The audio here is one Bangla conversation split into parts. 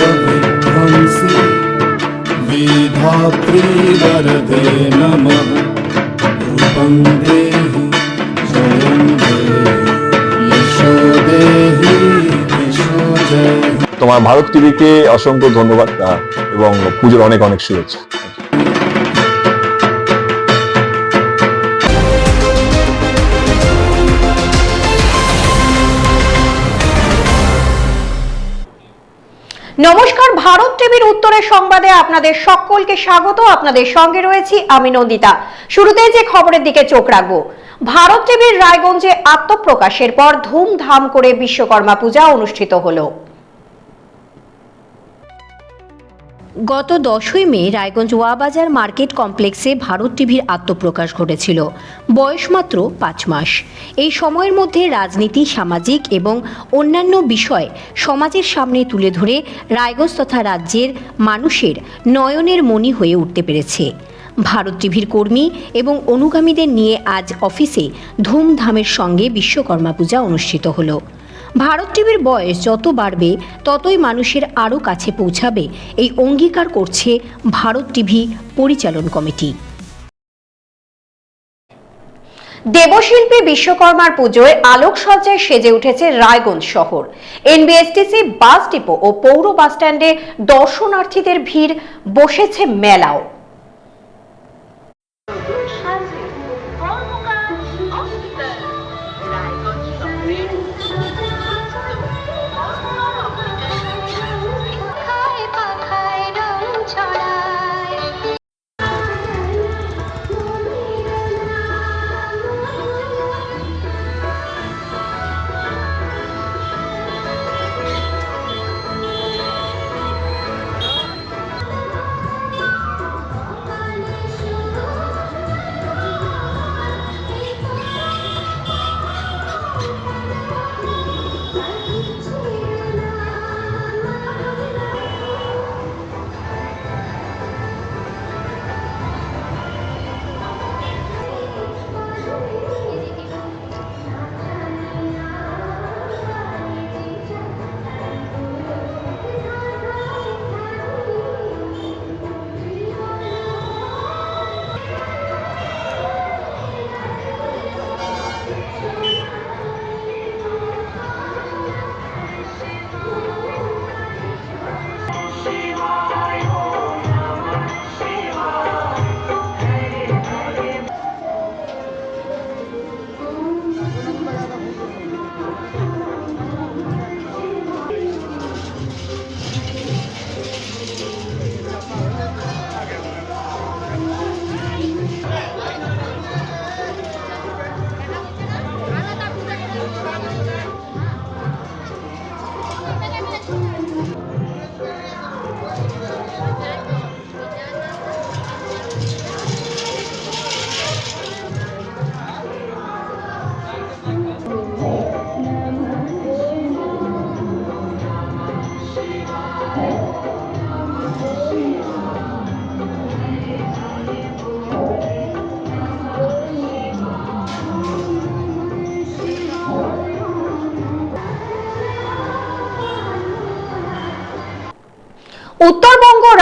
विध्वंसि विधात्री वरदे नमः रूपं देहि जयं देहि यशो देहि यशो जय তোমার ভারত টিভিকে অসংখ্য ধন্যবাদ আহ, এবং পুজোর অনেক অনেক শুভেচ্ছা নমস্কার, ভারত টিভির উত্তরের সংবাদে আপনাদের সকলকে স্বাগত। আপনাদের সঙ্গে রয়েছি আমি নন্দিতা। শুরুতে যে খবরের দিকে চোখ রাখব। ভারত টিভির রায়গঞ্জে আত্মপ্রকাশের পর ধুমধাম করে বিশ্বকর্মা পূজা অনুষ্ঠিত হলো। গত দশই মে রায়গঞ্জ ওয়াবাজার মার্কেট কমপ্লেক্সে ভারত টিভির আত্মপ্রকাশ ঘটেছিল। বয়স মাত্র পাঁচ মাস। এই সময়ের মধ্যে রাজনীতি, সামাজিক এবং অন্যান্য বিষয় সমাজের সামনে তুলে ধরে রায়গঞ্জ তথা রাজ্যের মানুষের নয়নের মণি হয়ে উঠতে পেরেছে। ভারত টিভির কর্মী এবং অনুগামীদের নিয়ে আজ অফিসে ধুমধামের সঙ্গে বিশ্বকর্মা পূজা অনুষ্ঠিত হলো। ভারত টিভির বয়স যত বাড়বে, ততই মানুষের আরও কাছে পৌঁছাবে। এই অঙ্গীকার করছে ভারত টিভি পরিচালন কমিটি। দেবশিল্পী বিশ্বকর্মার পুজোয় আলোকসজ্জায় সেজে উঠেছে রায়গঞ্জ শহর। এনবিএসটিসি বাস ডিপো ও পৌর বাসস্ট্যান্ডে দর্শনার্থীদের ভিড়, বসেছে মেলাও।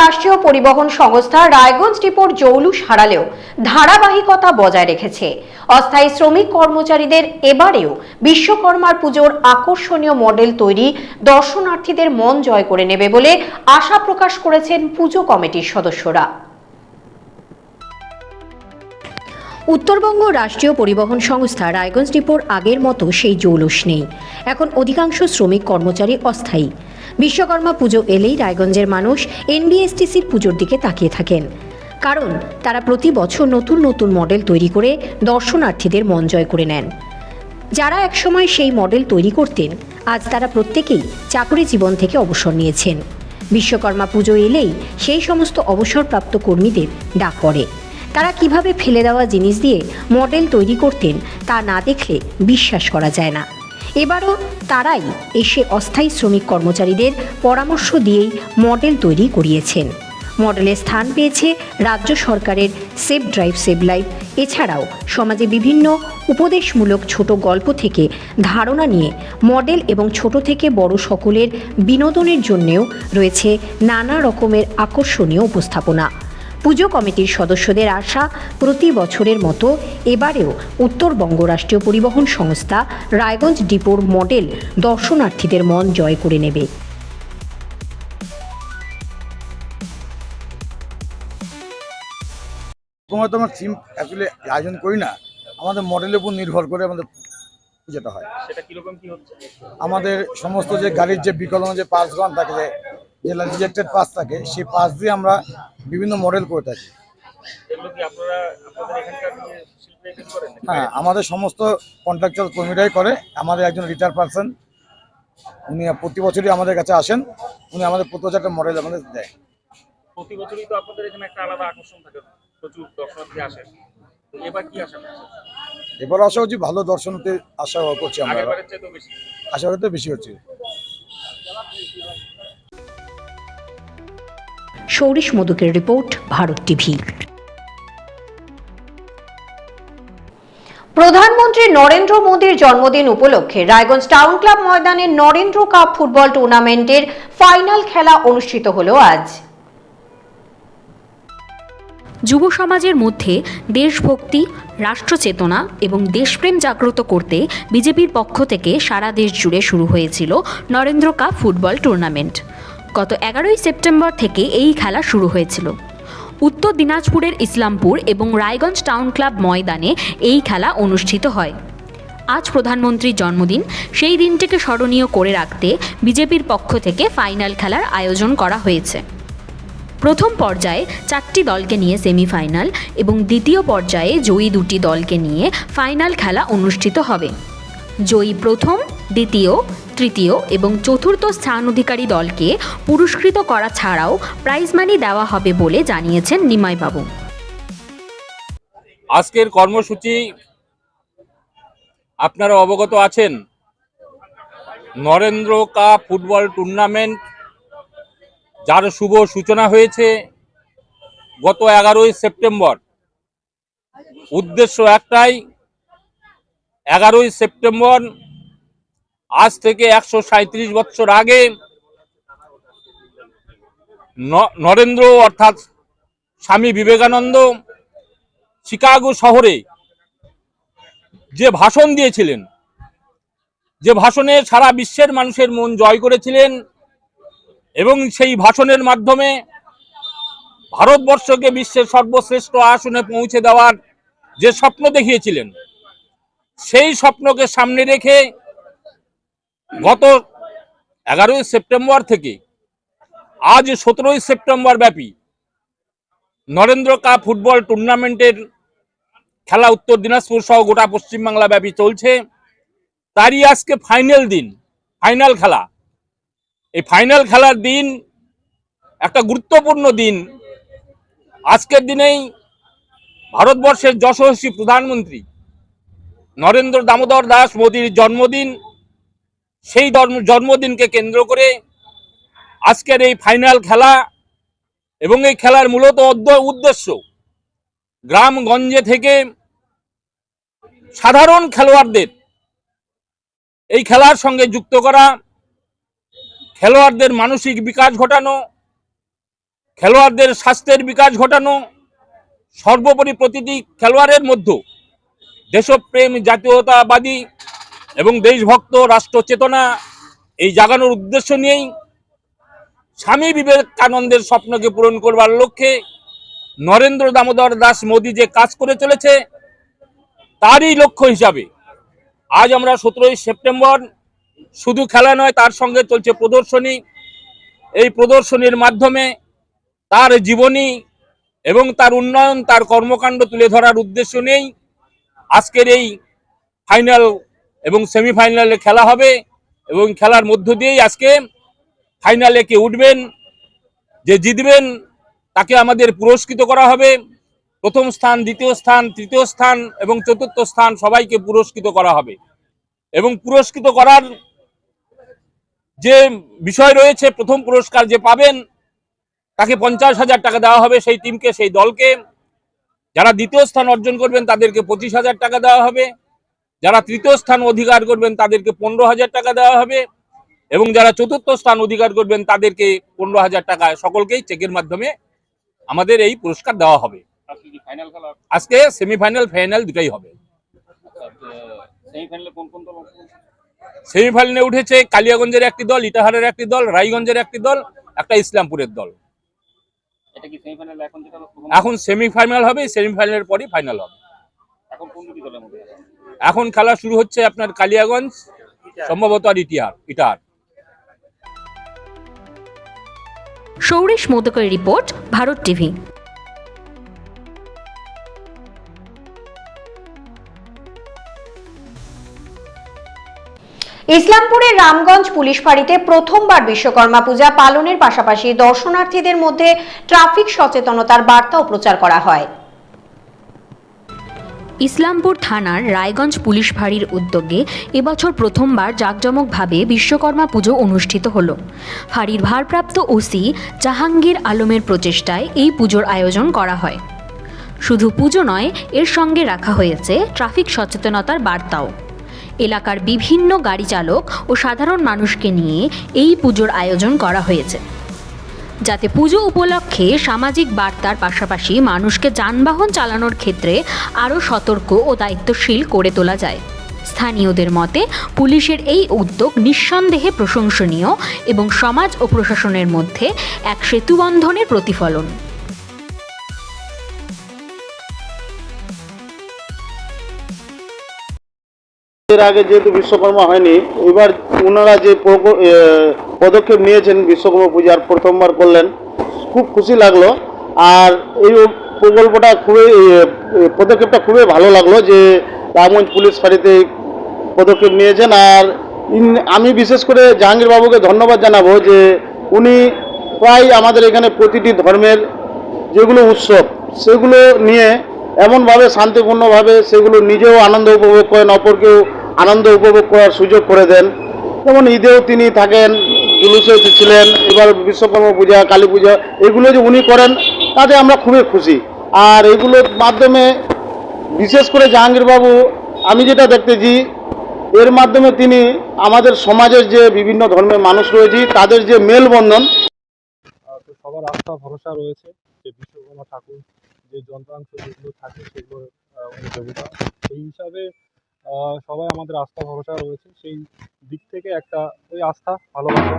রাষ্ট্রীয় পরিবহন সংস্থা রায়গঞ্জ ডিপোর জৌলুস হারালেও ধারাবাহিকতা বজায় রেখেছে। অস্থায়ী শ্রমিক কর্মচারীদের এবারেও বিশ্বকর্মার পুজোর আকর্ষণীয় মডেল তৈরি দর্শনার্থীদের মন জয় করে নেবে বলে আশা প্রকাশ করেছেন পুজো কমিটির সদস্যরা। উত্তরবঙ্গ রাষ্ট্রীয় পরিবহন সংস্থা রায়গঞ্জ ডিপোর আগের মতো সেই জৌলুস নেই। এখন অধিকাংশ শ্রমিক কর্মচারী অস্থায়ী। বিশ্বকর্মা পুজো এলেই রায়গঞ্জের মানুষ এনবিএসটিসির পুজোর দিকে তাকিয়ে থাকেন। কারণ তারা প্রতি বছর নতুন নতুন মডেল তৈরি করে দর্শনার্থীদের মন জয় করে নেন। যারা একসময় সেই মডেল তৈরি করতেন, আজ তারা প্রত্যেকেই চাকরি জীবন থেকে অবসর নিয়েছেন। বিশ্বকর্মা পুজো এলেই সেই সমস্ত অবসরপ্রাপ্ত কর্মীদের ডাক পড়ে। তারা কীভাবে ফেলে দেওয়া জিনিস দিয়ে মডেল তৈরি করতেন, তা না দেখলে বিশ্বাস করা যায় না। এবারও তারাই এসে অস্থায়ী শ্রমিক কর্মচারীদের পরামর্শ দিয়েই মডেল তৈরি করিয়েছেন। মডেলে স্থান পেয়েছে রাজ্য সরকারের সেভ ড্রাইভ সেভ লাইফ। এছাড়াও সমাজে বিভিন্ন উপদেশমূলক ছোট গল্প থেকে ধারণা নিয়ে মডেল এবং ছোট থেকে বড় সকলের বিনোদনের জন্যেও রয়েছে নানা রকমের আকর্ষণীয় উপস্থাপনা। পুজো কমিটির সদস্যদের আশা প্রতি বছরের মতো এবারেও উত্তরবঙ্গ রাষ্ট্রীয় পরিবহন সংস্থা রায়গঞ্জ ডিপোর মডেল দর্শনার্থীদের মন জয় করে নেবে। প্রথমত আমরা থিম অ্যাকচুয়ালি আয়োজন করি না আমাদের মডেলের উপর নির্ভর করে আমাদের পুজোটা হয়। সেটা কীরকম কি হচ্ছে? আমাদের সমস্ত যে গাড়ির যে বিকলন যে পাসগণ থাকে যে যেগুলো রিজেক্টেড পাস থাকে সেই পাস দিয়ে আমরা বিভিন্ন মডেল করে থাকি। নাকি? হ্যাঁ আমাদের সমস্ত কন্ট্রাকচুয়াল কর্মীরাই করে। আমাদের একজন রিটায়ার পার্সন উনি প্রতি বছরই আমাদের কাছে আসেন উনি আমাদের প্রতি বছর একটা মডেল আমাদের দেয়। প্রতি বছরই তো আপনাদের এখানে একটা আলাদা আকর্ষণ থাকে প্রচুর দর্শনার্থী আসে। এবার কি আশা করছেন? এবার আশা হচ্ছে ভালো দর্শনতে আশা করছি আমরা। তো আশা করতে বেশি হচ্ছে। সৌরিশ মধুকের রিপোর্ট, ভারত টিভি। প্রধানমন্ত্রী নরেন্দ্র মোদীর জন্মদিন উপলক্ষে রায়গঞ্জ টাউন ক্লাব ময়দানে নরেন্দ্র কাপ ফুটবল টুর্নামেন্টের ফাইনাল খেলা অনুষ্ঠিত হলো আজ। যুব সমাজের মধ্যে দেশভক্তি, রাষ্ট্রচেতনা এবং দেশপ্রেম জাগ্রত করতে বিজেপির পক্ষ থেকে সারা দেশ জুড়ে শুরু হয়েছিল নরেন্দ্র কাপ ফুটবল টুর্নামেন্ট। গত এগারোই সেপ্টেম্বর থেকে এই খেলা শুরু হয়েছিল। উত্তর দিনাজপুরের ইসলামপুর এবং রায়গঞ্জ টাউন ক্লাব ময়দানে এই খেলা অনুষ্ঠিত হয়। আজ প্রধানমন্ত্রীর জন্মদিন। সেই দিনটিকে স্মরণীয় করে রাখতে বিজেপির পক্ষ থেকে ফাইনাল খেলার আয়োজন করা হয়েছে। প্রথম পর্যায়ে চারটি দলকে নিয়ে সেমিফাইনাল এবং দ্বিতীয় পর্যায়ে জয়ী দুটি দলকে নিয়ে ফাইনাল খেলা অনুষ্ঠিত হবে। জয়ী প্রথম, দ্বিতীয় তৃতীয় এবং চতুর্থ স্থান অধিকারী দলকে পুরস্কৃত করা ছাড়াও প্রাইজ মানি দেওয়া হবে বলে জানিয়েছেন নিমাইবাবু। আজকের কর্মসূচি আপনারা অবগত আছেন? নরেন্দ্র কাপ ফুটবল টুর্নামেন্ট, যার শুভ সূচনা হয়েছে গত এগারোই সেপ্টেম্বর। উদ্দেশ্য একটাই, এগারোই সেপ্টেম্বর আজ থেকে একশো সাঁত্রিশ বছর আগে নরেন্দ্র অর্থাৎ স্বামী বিবেকানন্দ শিকাগো শহরে যে ভাষণ দিয়েছিলেন, যে ভাষণে সারা বিশ্বের মানুষের মন জয় করেছিলেন এবং সেই ভাষণের মাধ্যমে ভারতবর্ষকে বিশ্বের সর্বশ্রেষ্ঠ আসনে পৌঁছে দেওয়ার যে স্বপ্ন দেখিয়েছিলেন, সেই স্বপ্নকে সামনে রেখে গত এগারোই সেপ্টেম্বর থেকে আজ সতেরোই সেপ্টেম্বর ব্যাপী নরেন্দ্র কাপ ফুটবল টুর্নামেন্টের খেলা উত্তর দিনাজপুর সহ গোটা পশ্চিমবাংলা ব্যাপী চলছে। তারই আজকে ফাইনাল দিন, ফাইনাল খেলা। এই ফাইনাল খেলার দিন একটা গুরুত্বপূর্ণ দিন। আজকের দিনেই ভারতবর্ষের যশস্বী প্রধানমন্ত্রী নরেন্দ্র দামোদর দাস মোদীর জন্মদিন সেই জন্মদিনকে কেন্দ্র করে আজকের এই ফাইনাল খেলা এবং এই খেলার মূলত উদ্দ- উদ্দেশ্য গ্রামগঞ্জে থেকে সাধারণ খেলোয়াড়দের এই খেলার সঙ্গে যুক্ত করা, খেলোয়াড়দের মানসিক বিকাশ ঘটানো, খেলোয়াড়দের স্বাস্থ্যের বিকাশ ঘটানো, সর্বোপরি প্রতিটি খেলোয়াড়ের মধ্যে দেশপ্রেম, জাতীয়তাবাদী এবং দেশভক্ত, রাষ্ট্র চেতনা এই জাগানোর উদ্দেশ্য নিয়েই স্বামী বিবেকানন্দের স্বপ্নকে পূরণ করবার লক্ষ্যে নরেন্দ্র দামোদর দাস মোদী যে কাজ করে চলেছে, তারই লক্ষ্য হিসাবে আজ আমরা সতেরোই সেপ্টেম্বর, শুধু খেলা নয়, তার সঙ্গে চলছে প্রদর্শনী। এই প্রদর্শনীর মাধ্যমে তার জীবনী এবং তার উন্নয়ন, তার কর্মকাণ্ড তুলে ধরার উদ্দেশ্য নেই আজকের এই ফাইনাল এবং সেমিফাইনালে খেলা হবে এবং খেলার মধ্য দিয়েই আজকে ফাইনালে কে উঠবেন, যে জিতবেন তাকে আমাদের পুরস্কৃত করা হবে। প্রথম স্থান, দ্বিতীয় স্থান, তৃতীয় স্থান এবং চতুর্থ স্থান সবাইকে পুরস্কৃত করা হবে। এবং পুরস্কৃত করার যে বিষয় রয়েছে, প্রথম পুরস্কার যে পাবেন, তাকে পঞ্চাশ হাজার টাকা দেওয়া হবে সেই টিমকে সেই দলকে। যারা দ্বিতীয় স্থান অর্জন করবেন, তাদেরকে পঁচিশ হাজার টাকা দেওয়া হবে। যারা তৃতীয় স্থান অধিকার করবেন তাদেরকে পনেরো হাজার টাকা দেওয়া হবে এবং যারা চতুর্থ স্থান অধিকার করবেন তাদেরকে পনেরো হাজার টাকা সকলকেই চেকের মাধ্যমে আমাদের এই পুরস্কার দেওয়া হবে। আজকে সেমিফাইনাল ফাইনাল দুটাই হবে। সেমিফাইনালে করছে? সেমিফাইনালে উঠেছে কালিয়াগঞ্জের একটি দল ইটাহারের একটি দল রায়গঞ্জের একটি দল একটা ইসলামপুরের দল। এখন সেমিফাইনাল হবে সেমিফাইনালের পরই ফাইনাল হবে। এখন কোন দুটি দলের মধ্যে? এখন খেলা শুরু হচ্ছে আপনার কালিয়াগঞ্জ সম্ভবত আর ইতিহার ইটাহার সৌরেশ মোদকের রিপোর্ট ভারত টিভি। ইসলামপুরের রামগঞ্জ পুলিশ ফাঁড়িতে প্রথমবার বিশ্বকর্মা পূজা পালনের পাশাপাশি দর্শনার্থীদের মধ্যে ট্রাফিক সচেতনতার বার্তাও প্রচার করা হয়। ইসলামপুর থানার রায়গঞ্জ পুলিশ ফাঁড়ির উদ্যোগে এবছর প্রথমবার জাঁকজমকভাবে বিশ্বকর্মা পুজো অনুষ্ঠিত হলো। ফাঁড়ির ভারপ্রাপ্ত ওসি জাহাঙ্গীর আলমের প্রচেষ্টায় এই পুজোর আয়োজন করা হয়। শুধু পুজো নয়, এর সঙ্গে রাখা হয়েছে ট্রাফিক সচেতনতার বার্তাও। এলাকার বিভিন্ন গাড়ি চালক ও সাধারণ মানুষকে নিয়ে এই পুজোর আয়োজন করা হয়েছে। যাতে পুজো উপলক্ষে সামাজিক বার্তার পাশাপাশি মানুষকে যানবাহন চালানোর ক্ষেত্রে আরও সতর্ক ও দায়িত্বশীল করে তোলা যায়। স্থানীয়দের মতে, পুলিশের এই উদ্যোগ নিঃসন্দেহে প্রশংসনীয় এবং সমাজ ও প্রশাসনের মধ্যে এক সেতুবন্ধনের প্রতিফলন। এর আগে যেহেতু বিশ্বকর্মা হয়নি, এবার ওনারা যে পদক্ষেপ নিয়েছেন বিশ্বকর্মা পূজার প্রথমবার করলেন, খুব খুশি লাগল। আর এই প্রকল্পটা খুবই পদক্ষেপটা খুবই ভালো লাগল যে রামগঞ্জ পুলিশ ফাঁড়িতে পদক্ষেপ নিয়েছেন। আর আমি বিশেষ করে জাহাঙ্গীর বাবুকে ধন্যবাদ জানাব যে উনি প্রায় আমাদের এখানে প্রতিটি ধর্মের যেগুলো উৎসব, সেগুলো নিয়ে এমনভাবে শান্তিপূর্ণভাবে সেগুলো নিজেও আনন্দ উপভোগ করেন, অপরকেও আনন্দ উপভোগ করার সুযোগ করে দেন। যেমন ঈদেও তিনি থাকেন জুলুসে ছিলেন, এবার বিশ্বকর্মা পূজা, কালী পূজা, এগুলো যে উনি করেন, তাতে আমরা খুবই খুশি। আর এগুলোর মাধ্যমে, বিশেষ করে জাহাঙ্গীরবাবু, আমি যেটা দেখতেছি, এর মাধ্যমে তিনি আমাদের সমাজের যে বিভিন্ন ধর্মের মানুষ রয়েছে, তাদের যে মেলবন্ধন সবার আস্থা, ভরসা রয়েছে যে বিশ্বকর্মা ঠাকুর যে যন্ত্রাংশ যেগুলো থাকে সেগুলো সেই হিসাবে সবাই আমাদের আস্থা ভরসা রয়েছে। সেই দিক থেকে একটা ওই আস্থা ভালোবাসা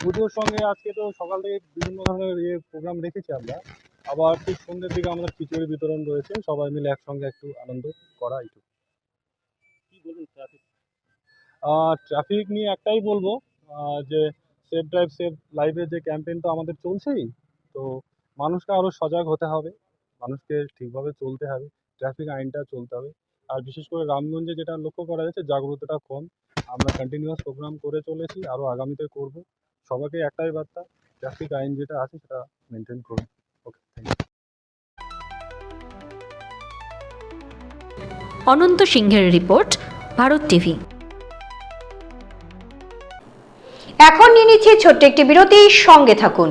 পুজোর সঙ্গে আজকে তো সকাল থেকে বিভিন্ন ধরনের ইয়ে প্রোগ্রাম রেখেছি আমরা। আবার ঠিক সন্ধ্যের দিকে আমাদের খিচুড়ি বিতরণ রয়েছে। সবাই মিলে একসঙ্গে একটু আনন্দ করা কি বলুন ট্রাফিক ট্রাফিক নিয়ে একটাই বলব যে সেফ ড্রাইভ সেফ লাইফে যে ক্যাম্পেইন তো আমাদের চলছেই তো মানুষকে আরও সজাগ হতে হবে। মানুষকে ঠিকভাবে চলতে হবে ট্রাফিক আইনটা চলতে হবে। আর বিশেষ করে রামগঞ্জে যেটা লক্ষ্য করা যাচ্ছে জাগ্রতটা কম। আমরা কন্টিনিউয়াস প্রোগ্রাম করে চলেছি আরও আগামীতে করব। সবাইকে একটাই বার্তা ট্রাফিক আইন যেটা আছে সেটা মেনটেন করুন। ওকে থ্যাংক ইউ অনন্ত সিংহের রিপোর্ট ভারত টিভি। এখন নিয়ে নিচ্ছি ছোট্ট একটি বিরতি সঙ্গে থাকুন।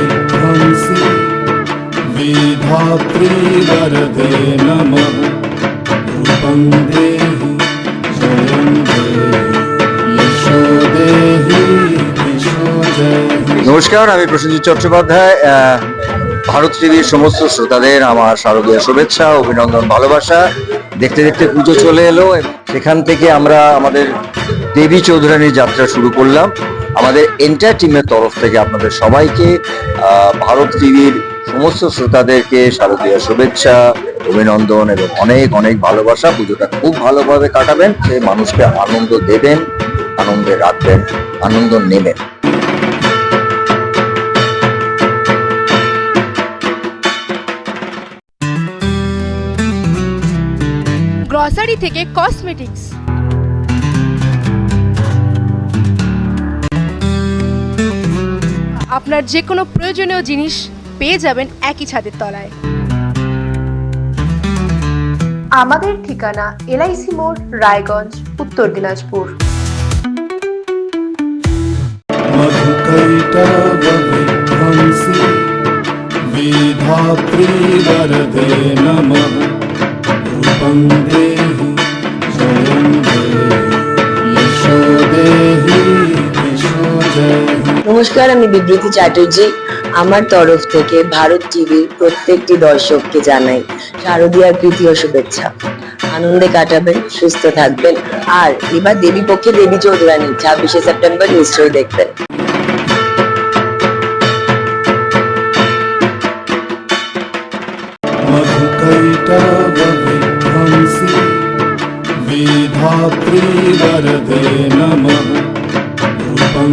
विधात्री वरदे नमः रूपं देहि जयं देहि यशो देहि यशो देहि নমস্কার আমি প্রসেনজিৎ চট্টোপাধ্যায় আহ, ভারত টিভির সমস্ত শ্রোতাদের আমার শারদীয় শুভেচ্ছা অভিনন্দন ভালোবাসা দেখতে দেখতে পুজো চলে এলো সেখান থেকে আমরা আমাদের দেবী চৌধুরানীর যাত্রা শুরু করলাম আমাদের এন্টার টিমের তরফ থেকে আপনাদের সবাইকে আহ, ভারত টিভির সমস্ত শ্রোতাদেরকে শারদীয় শুভেচ্ছা, অভিনন্দন এবং অনেক অনেক ভালোবাসা। পুজোটা খুব ভালোভাবে কাটাবেন, সে মানুষকে আনন্দ দেবেন, আনন্দে রাখবেন, আনন্দ নেবেন। গ্রসারি থেকে কসমেটিক্স আপনার যে কোনো প্রয়োজনীয় জিনিস পেয়ে যাবেন একই ছাদের তলায় আমাদের ঠিকানা এলআইসি মোড় রায়গঞ্জ উত্তর দিনাজপুর मधुकैटवविध्वंसि विधात्री वरदे नमः रूपं देहि जयं देहि यशो देहि यशो देहि নমস্কার আমি বিবৃতি চ্যাটার্জি আমার তরফ থেকে ভারত টিভির প্রত্যেকটি দর্শককে জানাই শারদীয়ার প্রীতি ও শুভেচ্ছা আনন্দে কাটাবেন সুস্থ থাকবেন আর এবার দেবী পক্ষে দেবী চৌধুরানী ছাব্বিশে সেপ্টেম্বর নিশ্চয়ই দেখবেন मधुकैटवविध्वंसि विधात्री वरदे नमः रूपं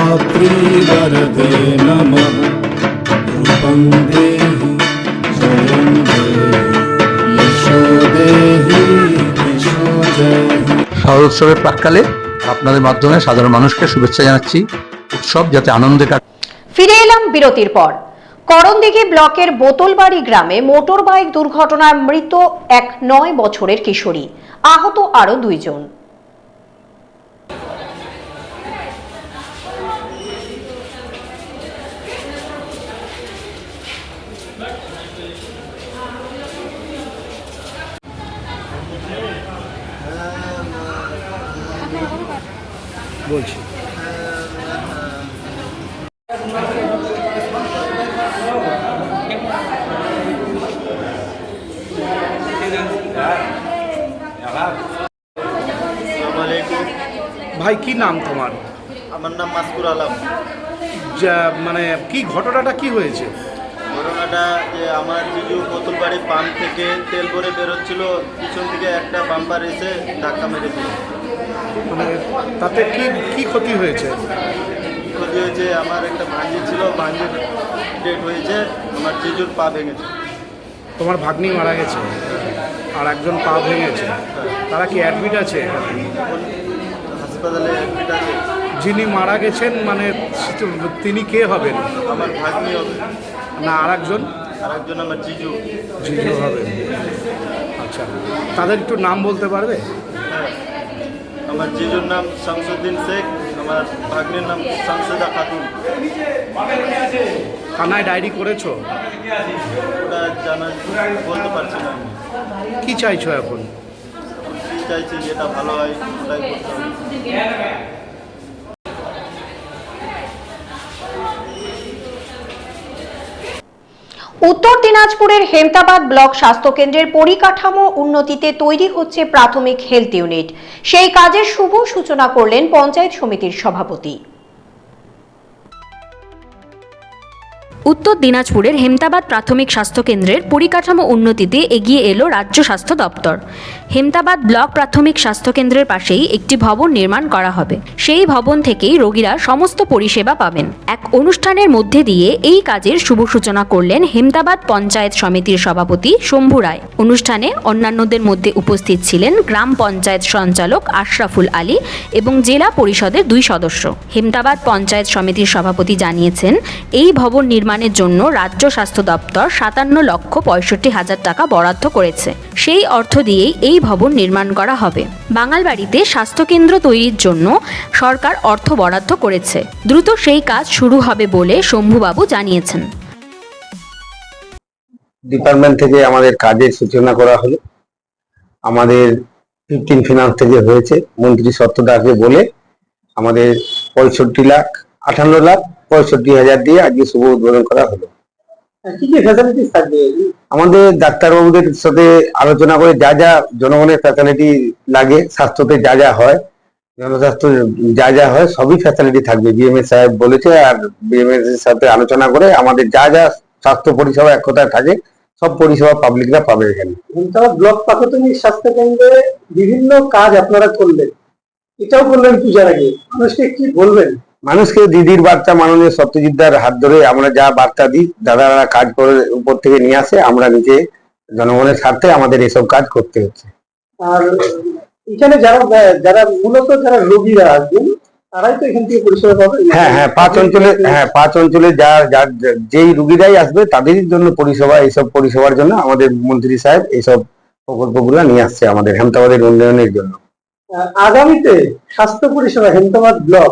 विधात्री वरदे नमः रूपं देहि जयं देहि यशो देहि यशो देहि শারদোৎসবের প্রাককালে আপনাদের মাধ্যমে সাধারণ মানুষকে শুভেচ্ছা জানাচ্ছি উৎসব যাতে আনন্দে কাটে ফিরে এলাম বিরতির পর করণদিঘি ব্লকের বোতলবাড়ি গ্রামে মোটর বাইক দুর্ঘটনায় মৃত এক নয় বছরের কিশোরী আহত আরো দুইজন বলছি। ভাই কি নাম তোমার? আমার নাম মাসকুর আলম। যা মানে কি ঘটনাটা কি হয়েছে? ঘটনাটা যে আমার জিজু বোতলবাড়ি পাম্প থেকে তেল ভরে বেরোচ্ছিল পিছন থেকে একটা পাম্পার এসে ধাক্কা মেরেছিল মানে তাতে কি কি ক্ষতি হয়েছে? ক্ষতি হয়েছে আমার একটা ভাঞ্জি ছিল ভাঞ্জির ডেট হয়েছে আমার জিজুর পা ভেঙেছে। তোমার ভাগ্নি মারা গেছে আর একজন পা ভেঙেছে। তারা কি অ্যাডমিট আছে? হাসপাতালে অ্যাডমিট আছে। যিনি মারা গেছেন মানে তিনি কে হবেন? আমার ভাগ্নি হবে। না আর একজন আর একজন আমার জিজু। জিজু হবেন আচ্ছা তাদের একটু নাম বলতে পারবে? হ্যাঁ। আমার জিজুর নাম শামসুদ্দিন শেখ আমার ভাগ্নের নাম শামসুদা খাতুন। থানায় ডায়েরি করেছ? ওটা জানা বলতে পারছি না আমি। কি চাইছো এখন? কী চাইছি যেটা ভালো হয় ওটাই করতে হবে। উত্তর দিনাজপুরের হেমতাবাদ ব্লক স্বাস্থ্য কেন্দ্রের পরিকাঠামো উন্নতিতে তৈরি হচ্ছে প্রাথমিক হেলথ ইউনিট। সেই কাজের শুভ সূচনা করলেন পঞ্চায়েত সমিতির সভাপতি। উত্তর দিনাজপুরের হেমতাবাদ প্রাথমিক স্বাস্থ্যকেন্দ্রের পরিকাঠামো উন্নতিতে এগিয়ে এলো রাজ্য স্বাস্থ্য দপ্তর। হেমতাবাদ ব্লক প্রাথমিক স্বাস্থ্যকেন্দ্রের পাশেই একটি ভবন নির্মাণ করা হবে। সেই ভবন থেকেই রোগীরা সমস্ত পরিষেবা পাবেন। এক অনুষ্ঠানের মধ্যে দিয়ে এই কাজের শুভ সূচনা করলেন হেমতাবাদ পঞ্চায়েত সমিতির সভাপতি শম্ভু রায়। অনুষ্ঠানে অন্যান্যদের মধ্যে উপস্থিত ছিলেন গ্রাম পঞ্চায়েত সঞ্চালক আশরাফুল আলী এবং জেলা পরিষদের দুই সদস্য। হেমতাবাদ পঞ্চায়েত সমিতির সভাপতি জানিয়েছেন, এই ভবন নির্মাণের জন্য রাজ্য স্বাস্থ্য দপ্তর সাতান্ন লক্ষ পঁয়ষট্টি হাজার টাকা বরাদ্দ করেছে। সেই অর্থ দিয়েই এই ভবন নির্মাণ করা হবে। বাঙালবাড়িতে স্বাস্থ্যকেন্দ্র তৈরির জন্য সরকার অর্থ বরাদ্দ করেছে। দ্রুত সেই কাজ শুরু হবে বলে শম্ভুবাবু জানিয়েছেন। ডিপার্টমেন্ট থেকে আমাদের কাজের সূচনা করা হলো। আমাদের ফিফটিন ফিনান্স থেকে হয়েছে। মন্ত্রী সত্য দাসকে বলে আমাদের পঁয়ষট্টি লাখ, আঠান্ন লাখ পঁয়ষট্টি হাজার দিয়ে আজকে শুভ উদ্বোধন করা হলো। কি কি ফ্যাসিলিটিস থাকবে? আমাদের ডাক্তারবাবুদের সাথে আলোচনা করে যা যা জনগণের ফ্যাসিলিটি লাগে স্বাস্থ্যতে যা যা হয় জনস্বাস্থ্য যা যা হয় সবই ফ্যাসিলিটি থাকবে বিএমএস সাহেব বলেছে আর বিএমএস এর সাথে আলোচনা করে আমাদের যা যা স্বাস্থ্য পরিষেবা এক কথায় থাকে সব পরিষেবা পাবলিকরা পাবে এখানে। ব্লক প্রাথমিক স্বাস্থ্য কেন্দ্রে বিভিন্ন কাজ আপনারা করলেন। এটাও করলেন পূজার আগে। মানুষকে কি বলবেন? মানুষকে দিদির বার্তা মাননীয় সত্যজিৎদার হাত ধরে আমরা যা বার্তা দিই দাদারা কাজ করে উপর থেকে নিয়ে আসে আমরা নিজে জনগণের স্বার্থে আমাদের এসব কাজ করতে হচ্ছে। আর এখানে যারা যারা মূলত যারা রোগীরা আসবেন তারাই তো এখান থেকে পরিষেবা পাবে। হ্যাঁ হ্যাঁ পাঁচ অঞ্চলে হ্যাঁ পাঁচ অঞ্চলে যা যা যেই রুগীরাই আসবে তাদেরই জন্য পরিষেবা এইসব পরিষেবার জন্য আমাদের মন্ত্রী সাহেব এইসব প্রকল্পগুলো নিয়ে আসছে আমাদের হেমতাবাদের উন্নয়নের জন্য। আগামীতে স্বাস্থ্য পরিষেবা হেমতাবাদ ব্লক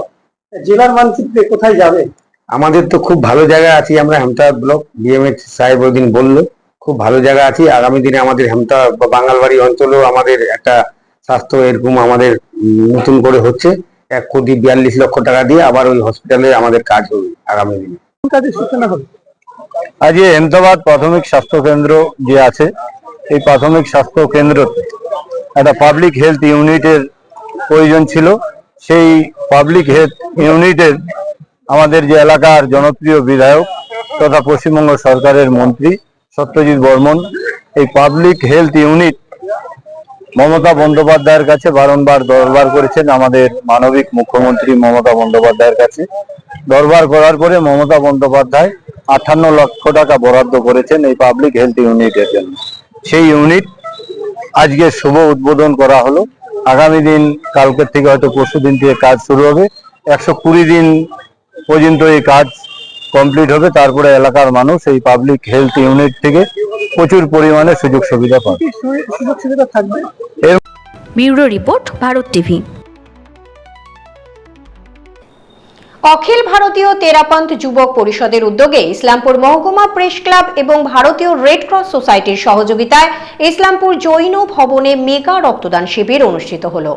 জেলার মানচিত্রে কোথায় যাবে? আমাদের তো খুব ভালো জায়গা আছি আমরা হেমতাবাদ ব্লক বিএমএচ সাহেব ওই দিন বলল। খুব ভালো জায়গা আছি। আগামী দিনে আমাদের হেমতা বা বাঙালবাড়ি অঞ্চলেও আমাদের একটা স্বাস্থ্য এরকম আমাদের নতুন করে হচ্ছে। এক কোটি বিয়াল্লিশ লক্ষ টাকা দিয়ে আবার ওই হসপিটালে আমাদের কাজ হবে আগামী দিনে। কোন কাজের সূচনা হবে? আজকে হেমতাবাদ প্রাথমিক স্বাস্থ্য কেন্দ্র যে আছে এই প্রাথমিক স্বাস্থ্য কেন্দ্রতে একটা পাবলিক হেলথ ইউনিটের প্রয়োজন ছিল। সেই পাবলিক হেলথ ইউনিটের আমাদের যে এলাকার জনপ্রিয় বিধায়ক তথা পশ্চিমবঙ্গ সরকারের মন্ত্রী সত্যজিৎ বর্মন, এই পাবলিক হেলথ ইউনিট মমতা বন্দ্যোপাধ্যায়ের কাছে বারংবার দরবার করেছেন আমাদের মানবিক মুখ্যমন্ত্রী মমতা বন্দ্যোপাধ্যায়ের কাছে। দরবার করার পরে মমতা বন্দ্যোপাধ্যায় আটান্ন লক্ষ টাকা বরাদ্দ করেছেন এই পাবলিক হেলথ ইউনিটের জন্য। সেই ইউনিট আজকে শুভ উদ্বোধন করা হলো। আগামী দিন কালকের থেকে হয়তো পরশু দিন থেকে কাজ শুরু হবে। একশো কুড়ি দিন পর্যন্ত এই কাজ কমপ্লিট হবে। তারপরে এলাকার মানুষ এই পাবলিক হেলথ ইউনিট থেকে প্রচুর পরিমাণে সুযোগ সুবিধা পাবে এর সুবিধা bureau report Bharat TV. Akhil Bharatiya Terapanth Yuvak পরিষদের উদ্যোগে ইসলামপুর মহকুমা প্রেস ক্লাব এবং ভারতীয় রেড ক্রস সোসাইটির সহযোগিতায় ইসলামপুর জৈন ভবনে মেগা রক্তদান শিবির অনুষ্ঠিত হলো।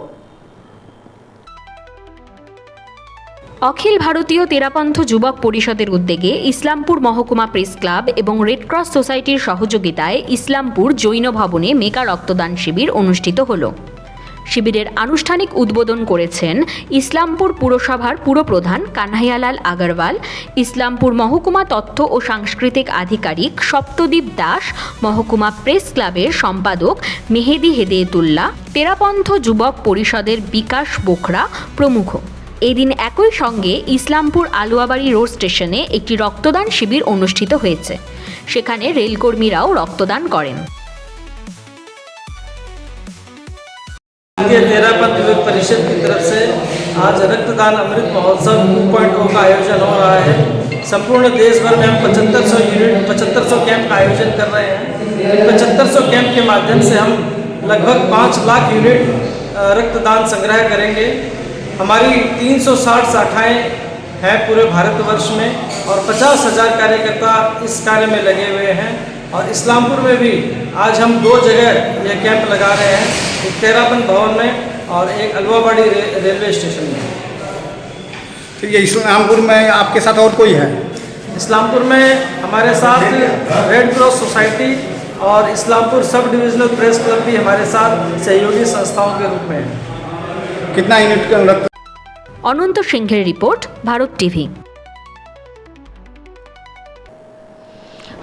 অখিল ভারতীয় তেরাপন্থ যুবক পরিষদের উদ্যোগে ইসলামপুর মহকুমা প্রেস ক্লাব এবং রেড ক্রস সোসাইটির সহযোগিতায় ইসলামপুর জৈন ভবনে মেগা রক্তদান শিবির অনুষ্ঠিত হলো। শিবিরের আনুষ্ঠানিক উদ্বোধন করেছেন ইসলামপুর পুরসভার পুরপ্রধান কানহাইয়ালাল আগরওয়াল, ইসলামপুর মহকুমা তথ্য ও সাংস্কৃতিক আধিকারিক সপ্তদ্বীপ দাস, মহকুমা প্রেস ক্লাবের সম্পাদক মেহেদি হেদেতুল্লাহ, তেরাপন্থ যুবক পরিষদের বিকাশ বোখরা প্রমুখ। এদিন একই সঙ্গে ইসলামপুর আলুয়াবাড়ি রোড স্টেশনে একটি রক্তদান শিবির অনুষ্ঠিত হয়েছে। সেখানে রেলকর্মীরাও রক্তদান করেন। भारतीय तेरापंथ युवक परिषद की तरफ़ से आज रक्तदान अमृत महोत्सव 2.0 का आयोजन हो रहा है। संपूर्ण देश भर में हम पचहत्तर सौ यूनिट पचहत्तर सौ कैंप का आयोजन कर रहे हैं। इन पचहत्तर सौ कैंप के माध्यम से हम लगभग पाँच लाख यूनिट रक्तदान संग्रह करेंगे। हमारी 360 शाखाएँ हैं पूरे भारतवर्ष में और पचास हज़ार कार्यकर्ता इस कार्य में लगे हुए हैं। और इस्लामपुर में भी आज हम दो जगह ये कैंप लगा रहे हैं एक तेरापन भवन में और एक अलवाबाड़ी रे, रेलवे स्टेशन में। तो ये इस्लामपुर में आपके साथ और कोई है? इस्लामपुर में हमारे साथ रेड क्रॉस सोसाइटी और Islampur sub divisional press club भी हमारे साथ सहयोगी संस्थाओं के रूप में है। कितना यूनिट के लगता अनंत सिंह रिपोर्ट भारत टीवी।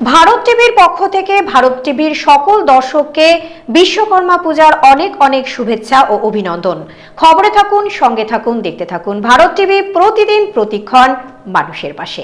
ভারত টিভির পক্ষ থেকে ভারত টিভির সকল দর্শককে বিশ্বকর্মা পূজার অনেক অনেক শুভেচ্ছা ও অভিনন্দন। খবরে থাকুন, সঙ্গে থাকুন, দেখতে থাকুন ভারত টিভি প্রতিদিন প্রতিক্ষণ মানুষের পাশে।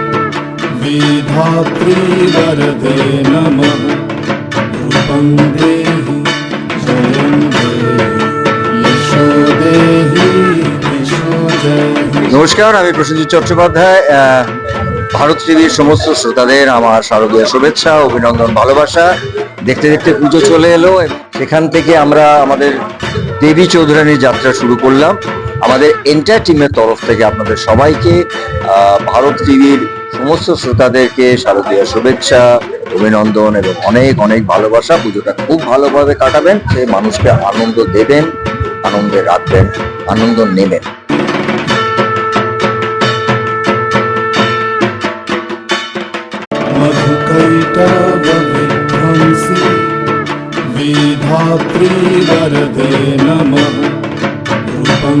विधात्री वरदे नमः रूपं देहि जयं देहि यशो देहि यशो देहि নমস্কার আমি প্রসেনজিৎ চট্টোপাধ্যায় আহ, ভারত টিভির সমস্ত শ্রোতাদের আমার শারদীয় শুভেচ্ছা অভিনন্দন ভালোবাসা দেখতে দেখতে পুজো চলে এলো সেখান থেকে আমরা আমাদের দেবী চৌধুরানীর যাত্রা শুরু করলাম আমাদের এন্টার টিমের তরফ থেকে আপনাদের সবাইকে আহ, ভারত টিভির সমস্ত শ্রোতাদেরকে শারদীয় শুভেচ্ছা অভিনন্দন এবং অনেক অনেক ভালোবাসা পুজোটা খুব ভালোভাবে কাটাবেন সে মানুষকে আনন্দ দেবেন আনন্দে রাখবেন আনন্দ নেবেন मधुकैटवविध्वंसि विधात्री वरदे नमः रूपं